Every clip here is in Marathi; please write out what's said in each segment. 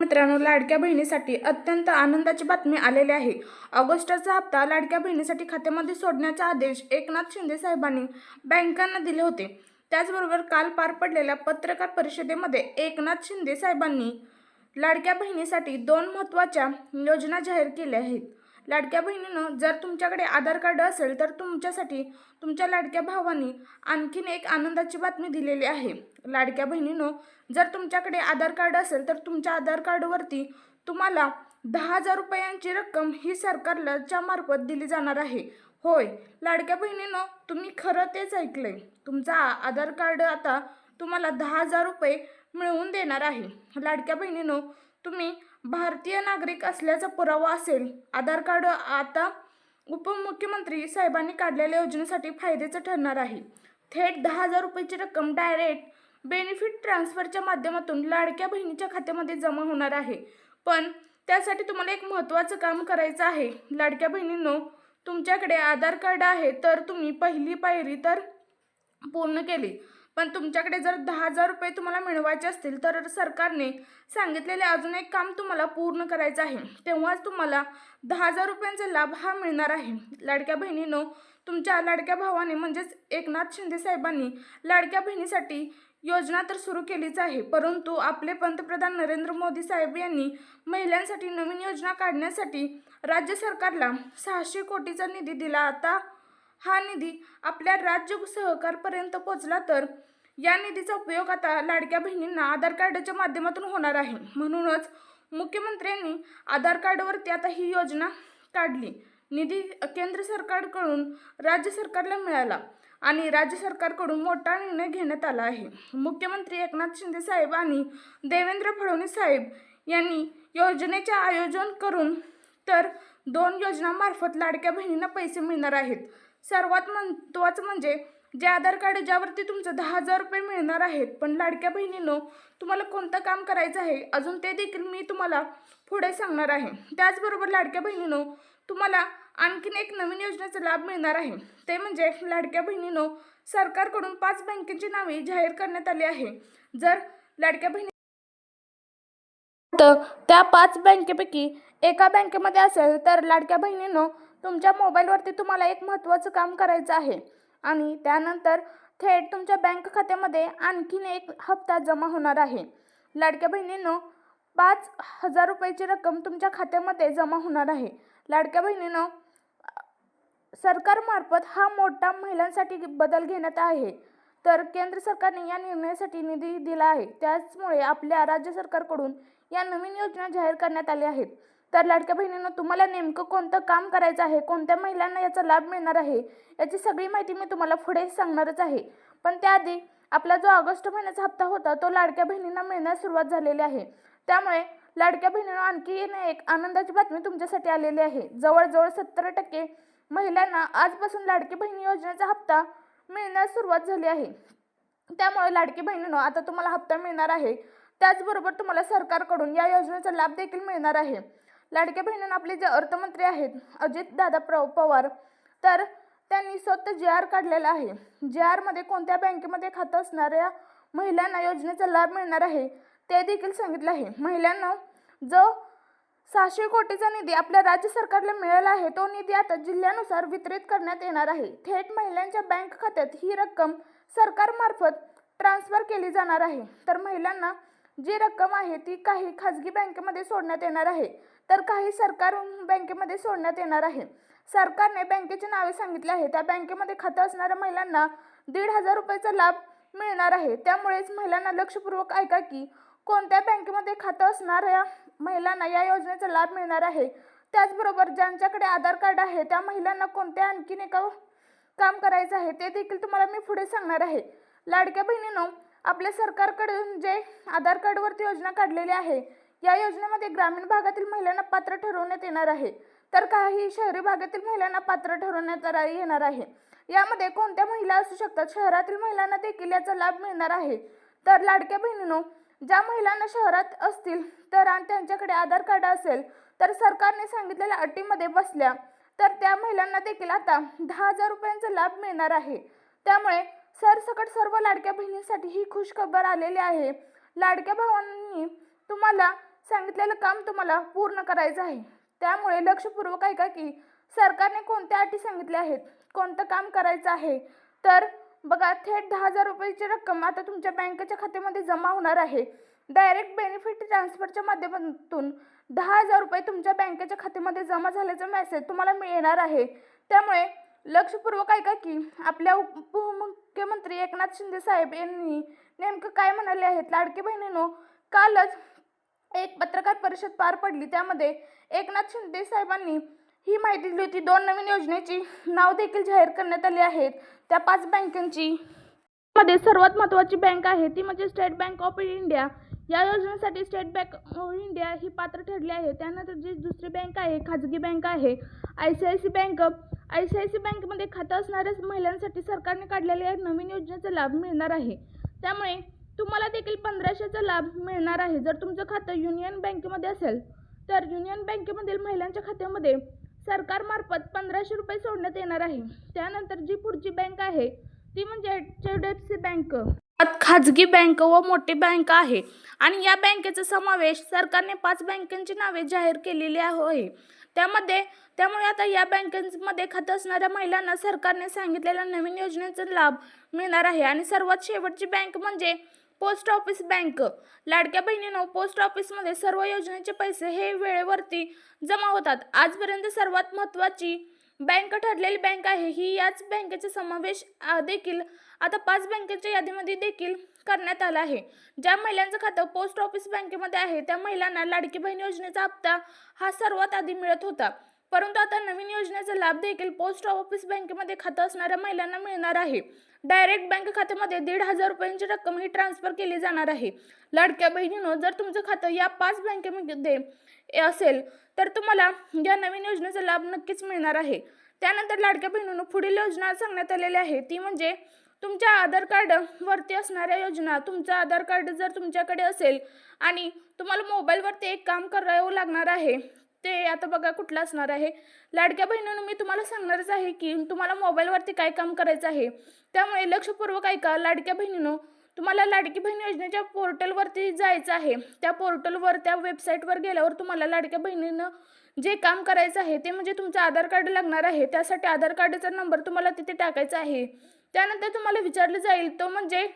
मित्रांनो लाडक्या बहिणीसाठी अत्यंत आनंदाची बातमी आलेली आहे. ऑगस्टचा हप्ता लाडक्या बहिणीसाठी खात्यामध्ये सोडण्याचे आदेश एकनाथ शिंदे साहेबांनी बँकांना दिले होते. त्याचबरोबर काल पार पडलेल्या पत्रकार परिषदेमध्ये एकनाथ शिंदे साहेबांनी लाडक्या बहिणीसाठी दोन महत्त्वाच्या योजना जाहीर केल्या आहेत. लाडक्या बहिणीनं जर तुमच्याकडे आधार कार्ड असेल तर तुमच्यासाठी तुमच्या लाडक्या भावानी आणखीन एक आनंदाची बातमी दिलेली आहे. लाडक्या बहिणीनं जर तुमच्याकडे आधार कार्ड असेल तर तुमच्या आधार कार्डवरती तुम्हाला दहा हजार रुपयांची रक्कम ही सरकारच्या मार्फत दिली जाणार आहे. होय लाडक्या बहिणीनं तुम्ही खरं तेच ऐकलंय. तुमचा आधार कार्ड आता तुम्हाला दहा हजार रुपये मिळवून देणार आहे. लाडक्या बहिणीनं तुम्ही भारतीय नागरिक असल्याचा पुरावा असेल. आधार कार्ड आता उपमुख्यमंत्री साहेबांनी काढलेल्या योजनेसाठी फायद्याचं ठरणार आहे. थेट दहा हजार रुपयाची रक्कम डायरेक्ट बेनिफिट ट्रान्सफरच्या माध्यमातून लाडक्या बहिणीच्या खात्यामध्ये जमा होणार आहे. पण त्यासाठी तुम्हाला एक महत्त्वाचं काम करायचं आहे. लाडक्या बहिणींनो तुमच्याकडे आधार कार्ड आहे तर तुम्ही पहिली पायरी तर पूर्ण केली. पण तुमच्याकडे जर दहा हजार रुपये तुम्हाला मिळवायचे असतील तर सरकारने सांगितलेले अजून एक काम तुम्हाला पूर्ण करायचं आहे. तेव्हाच तुम्हाला दहा हजार रुपयांचा लाभ हा मिळणार आहे. लाडक्या बहिणीनं तुमच्या लाडक्या भावाने म्हणजेच एकनाथ शिंदे साहेबांनी लाडक्या बहिणीसाठी योजना तर सुरू केलीच आहे परंतु आपले पंतप्रधान नरेंद्र मोदी साहेब यांनी महिलांसाठी नवीन योजना काढण्यासाठी राज्य सरकारला सहाशे कोटीचा निधी दिला. आता हा निधी आपल्या राज्य सहकारपर्यंत पोचला तर या निधीचा उपयोग आता लाडक्या बहिणींना आधार कार्डाच्या माध्यमातून होणार आहे. म्हणूनच मुख्यमंत्र्यांनी आधार कार्डवरती आता ही योजना काढली. निधी केंद्र सरकारकडून राज्य सरकारला मिळाला आणि राज्य सरकारकडून मोठा निर्णय घेण्यात आला आहे. मुख्यमंत्री एकनाथ शिंदे साहेब आणि देवेंद्र फडणवीस साहेब यांनी योजनेचे आयोजन करून तर दोन योजनामार्फत लाडक्या बहिणींना पैसे मिळणार आहेत. सर्वात महत्त्वाचं म्हणजे जे आधार कार्ड ज्यावरती तुमचं दहा हजार रुपये मिळणार आहेत पण लाडक्या बहिणीनं तुम्हाला कोणतं काम करायचं आहे अजून ते देखील मी तुम्हाला पुढे सांगणार आहे. त्याचबरोबर लाडक्या बहिणीनं तुम्हाला आणखीन एक नवीन योजनेचा लाभ मिळणार आहे. ते म्हणजे लाडक्या बहिणीनं सरकारकडून पाच बँकेची नावे जाहीर करण्यात आली आहे. जर लाडक्या बहिणी तर त्या पाच बँकेपैकी एका बँकेमध्ये असेल तर लाडक्या बहिणीनं तुमच्या मोबाईलवरती तुम्हाला एक महत्त्वाचं काम करायचं आहे. आणि त्यानंतर थेट तुमच्या बँक खात्यामध्ये आणखीन एक हप्ता जमा होणार आहे. लाडक्या बहिणीनं पाच हजार रुपयाची रक्कम तुमच्या खात्यामध्ये जमा होणार आहे. लाडक्या बहिणीनं सरकारमार्फत हा मोठा महिलांसाठी बदल घेण्यात आहे. तर केंद्र सरकारने या निर्णयासाठी निधी दिला आहे. त्याचमुळे आपल्या राज्य सरकारकडून या नवीन योजना जाहीर करण्यात आल्या आहेत. तर लाडक्या बहिणींना तुम्हाला नेमकं कोणतं काम करायचं आहे? कोणत्या महिलांना याचा लाभ मिळणार आहे? याची सगळी माहिती मी तुम्हाला पुढे सांगणारच आहे. पण त्याआधी आपला जो ऑगस्ट महिन्याचा हप्ता होता तो लाडक्या बहिणींना मिळण्यास सुरुवात झालेली आहे. त्यामुळे लाडक्या बहिणींना आणखी एक आनंदाची बातमी तुमच्यासाठी आलेली आहे. जवळजवळ सत्तर टक्के महिलांना आजपासून लाडकी बहिणी योजनेचा हप्ता मिळण्यास सुरुवात झाली आहे. त्यामुळे लाडकी बहिणीनं आता तुम्हाला हप्ता मिळणार आहे. त्याचबरोबर तुम्हाला सरकारकडून या योजनेचा लाभ देखील मिळणार आहे. लाडक्या बहिणींना आपले जे अर्थमंत्री आहेत अजित दादा प्र पवार तर त्यांनी स्वतः जे आर काढलेला आहे. जे आरमध्ये कोणत्या बँकेमध्ये खातं असणाऱ्या महिलांना योजनेचा लाभ मिळणार आहे ते देखील सांगितलं आहे. महिलांना जो सहाशे कोटीचा निधी आपल्या राज्य सरकारला मिळाला आहे तो निधी आता जिल्ह्यानुसार वितरित करण्यात येणार आहे. थेट महिलांच्या बँक खात्यात ही रक्कम सरकारमार्फत ट्रान्स्फर केली जाणार आहे. तर महिलांना जी रक्कम आहे ती काही खाजगी बँकेमध्ये सोडण्यात येणार आहे. तर काही सरकार बँकेमध्ये सोडण्यात येणार आहे. सरकारने बँकेची नावे सांगितली आहे त्या बँकेमध्ये खातं असणाऱ्या महिलांना दीड हजार रुपयाचा लाभ मिळणार आहे. त्यामुळेच महिलांना लक्षपूर्वक ऐका की कोणत्या बँकेमध्ये खातं असणाऱ्या महिलांना या योजनेचा लाभ मिळणार आहे? त्याचबरोबर ज्यांच्याकडे आधार कार्ड आहे त्या महिलांना कोणत्या आणखीन एका काम करायचं आहे ते देखील तुम्हाला मी पुढे सांगणार आहे. लाडक्या बहिणीनं आपल्या सरकारकडून जे आधार कार्डवरती योजना काढलेली आहे या योजनेमध्ये ग्रामीण भागातील महिलांना पात्र ठरवण्यात येणार आहे. तर काही शहरी भागातील महिलांना पात्र ठरवण्यात येणार आहे. यामध्ये कोणत्या महिला असू शकतात? शहरातील महिलांना देखील याचा लाभ मिळणार आहे. तर लाडक्या बहिणीनो ज्या महिलांना शहरात असतील तर आणि त्यांच्याकडे आधार कार्ड असेल तर सरकारने सांगितलेल्या अटीमध्ये बसल्या तर त्या महिलांना देखील आता दहा हजार रुपयांचा लाभ मिळणार आहे. त्यामुळे सरसकट सर्व लाडक्या बहिणींसाठी ही खुश खबर आलेली आहे. लाडक्या भावांनी तुम्हाला सांगितलेलं काम तुम्हाला पूर्ण करायचं आहे. त्यामुळे लक्षपूर्वक ऐका की सरकारने कोणत्या अटी सांगितल्या आहेत कोणतं काम करायचं आहे. तर बघा थेट दहा हजार रुपयाची रक्कम आता तुमच्या बँकेच्या खात्यामध्ये जमा होणार आहे. डायरेक्ट बेनिफिट ट्रान्सफरच्या माध्यमातून दहा हजार रुपये तुमच्या बँकेच्या खात्यामध्ये जमा झाल्याचा मेसेज तुम्हाला मिळणार आहे. त्यामुळे लक्षपूर्वक ऐका की आपल्या उपमुख्यमंत्री एकनाथ शिंदे साहेब यांनी नेमकं काय म्हणाले आहेत? लाडके बहिणीनो कालच एक पत्रकार परिषद पार पडली. त्यामध्ये एकनाथ शिंदे साहेबांनी ही माहिती दिली होती. दोन नवीन योजनेची नाव देखील जाहीर करण्यात आली आहेत. त्या पाच बँकांची. मध्ये सर्वात महत्त्वाची बँक आहे ती म्हणजे स्टेट बँक ऑफ इंडिया. या योजनेसाठी स्टेट बँक ऑफ इंडिया ही पात्र ठरली आहे. त्यानंतर जी दुसरी बँक आहे खाजगी बँक आहे I C I C bank. I C I C बँकेमध्ये खातं असणाऱ्या महिलांसाठी सरकारने काढलेल्या नवीन योजनेचा लाभ मिळणार आहे. त्यामुळे तुम्हाला देखील पंधराशेचा लाभ मिळणार आहे. जर तुमचं खातं युनियन बँकेमध्ये असेल तर युनियन बँकेमधील महिलांच्या खात्यामध्ये सरकारमार्फत पंधराशे रुपये सोडण्यात येणार आहे. त्यानंतर जी पुढची बँक आहे ती म्हणजे H D F C bank. खाजगी बँक व मोठी बँक आहे. आणि या बँकेचा समावेश सरकारने पाच बँकांची नावे जाहीर केलेली आहे. त्यामध्ये त्यामुळे आता या बँकांमध्ये खातं असणाऱ्या महिलांना सरकारने सांगितलेल्या नवीन योजनेचा लाभ मिळणार आहे. आणि सर्वात शेवटची बँक म्हणजे पोस्ट ऑफिस बँक. लाडक्या बहिणीनं पोस्ट ऑफिसमध्ये सर्व योजनेचे पैसे हे वेळेवरती जमा होतात. आजपर्यंत सर्वात महत्त्वाची बँक ठरलेली बँक आहे. ही याच बँकेचा समावेश देखील आता पाच बँकेच्या यादीमध्ये देखील करण्यात आला आहे. ज्या महिलांचं खातं पोस्ट ऑफिस बँकेमध्ये आहे त्या महिलांना लाडकी बहीण योजनेचा हप्ता हा सर्वात आधी मिळत होता. परंतु आता नवीन योजनेचा लाभ देखील पोस्ट ऑफिस बँकेमध्ये खातं असणाऱ्या महिलांना मिळणार आहे. डायरेक्ट बँक खात्यामध्ये दीड हजार रुपयांची रक्कम ही ट्रान्सफर केली जाणार आहे. लाडक्या बहिणीनं जर तुमचं खातं या पाच बँकेमध्ये असेल तर तुम्हाला या नवीन योजनेचा लाभ नक्कीच मिळणार आहे. त्यानंतर लाडक्या बहिणीनं पुढील योजना सांगण्यात आलेली आहे. ती म्हणजे तुमच्या आधार कार्ड वरती असणाऱ्या योजना. तुमचं आधार कार्ड जर तुमच्याकडे असेल आणि तुम्हाला मोबाईलवरती एक काम करावं लागणार आहे ते आता बघा कुठलं असणार आहे. लाडक्या बहिणीनं मी तुम्हाला सांगणारच आहे की तुम्हाला मोबाईलवरती काय काम करायचं आहे. त्यामुळे लक्षपूर्वक ऐका लाडक्या बहिणीनं तुम्हाला लाडकी बहीण योजनेच्या पोर्टलवरती जायचं आहे. त्या पोर्टलवर त्या वेबसाईटवर गेल्यावर तुम्हाला लाडक्या बहिणीनं जे काम करायचं आहे ते म्हणजे तुमचं आधार कार्ड लागणार आहे. त्यासाठी आधार कार्डचा नंबर तुम्हाला तिथे टाकायचा आहे. त्यानंतर तुम्हाला विचारलं जाईल तो म्हणजे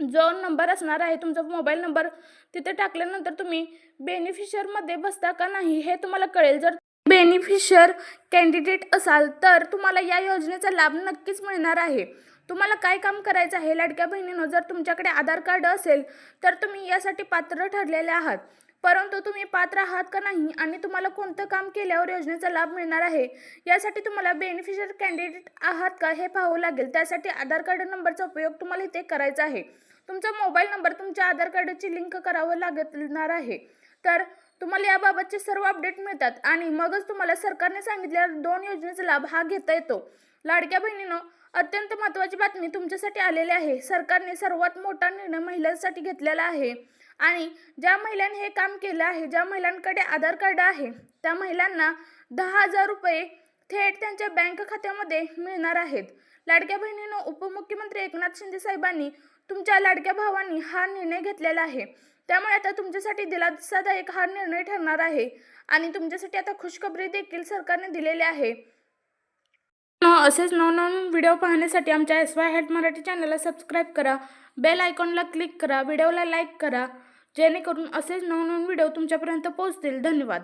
जो नंबर असणार आहे तुमचा मोबाईल नंबर तिथे टाकल्यानंतर तुम्ही बेनिफिशरमध्ये बसता का नाही हे तुम्हाला कळेल. जर बेनिफिशर कॅन्डिडेट असाल तर तुम्हाला या योजनेचा लाभ नक्कीच मिळणार आहे. तुम्हाला काय काम करायचं आहे लाडक्या बहिणीनं? जर तुमच्याकडे आधार कार्ड असेल तर तुम्ही यासाठी पात्र ठरलेले आहात. परंतु तुम्ही पात्र आहात का नाही आणि तुम्हाला कोणतं काम केल्यावर योजनेचा लाभ मिळणार आहे यासाठी तुम्हाला बेनिफिशियर कॅन्डिडेट आहात का हे पाहावं लागेल. त्यासाठी आधार कार्ड नंबरचा उपयोग तुम्हाला इथे करायचा आहे. तुमचा मोबाईल नंबर तुमच्या आधार कार्डाची लिंक करावं लागणार आहे. तर तुम्हाला याबाबतचे सर्व अपडेट मिळतात आणि मगच तुम्हाला सरकारने सांगितलेल्या दोन योजनेचा लाभ हा घेता येतो. लाडक्या बहिणीनं अत्यंत महत्त्वाची बातमी तुमच्यासाठी आलेली आहे. सरकारने सर्वात मोठा निर्णय महिलांसाठी घेतलेला आहे आणि ज्या महिलांनी हे काम केलं आहे ज्या महिलांकडे आधार कार्ड आहे त्या महिलांना दहा हजार रुपये थेट त्यांच्या बँक खात्यामध्ये मिळणार आहेत. लाडक्या बहिणीनं उपमुख्यमंत्री एकनाथ शिंदे साहेबांनी तुमच्या लाडक्या भावांनी हा निर्णय घेतलेला आहे. त्यामुळे आता तुमच्यासाठी दिलासादायक हा निर्णय ठरणार आहे. आणि तुमच्यासाठी आता खुशखबरी देखील सरकारने दिलेली आहे. असेच नवनवीन व्हिडिओ पाहण्यासाठी आमच्या एस वाय हॅट मराठी चॅनलला सबस्क्राईब करा. बेल आयकॉनला क्लिक करा. व्हिडिओला लाईक करा. जेणेकरून असेच नवनवीन व्हिडिओ तुमच्यापर्यंत पोहोचतील. धन्यवाद.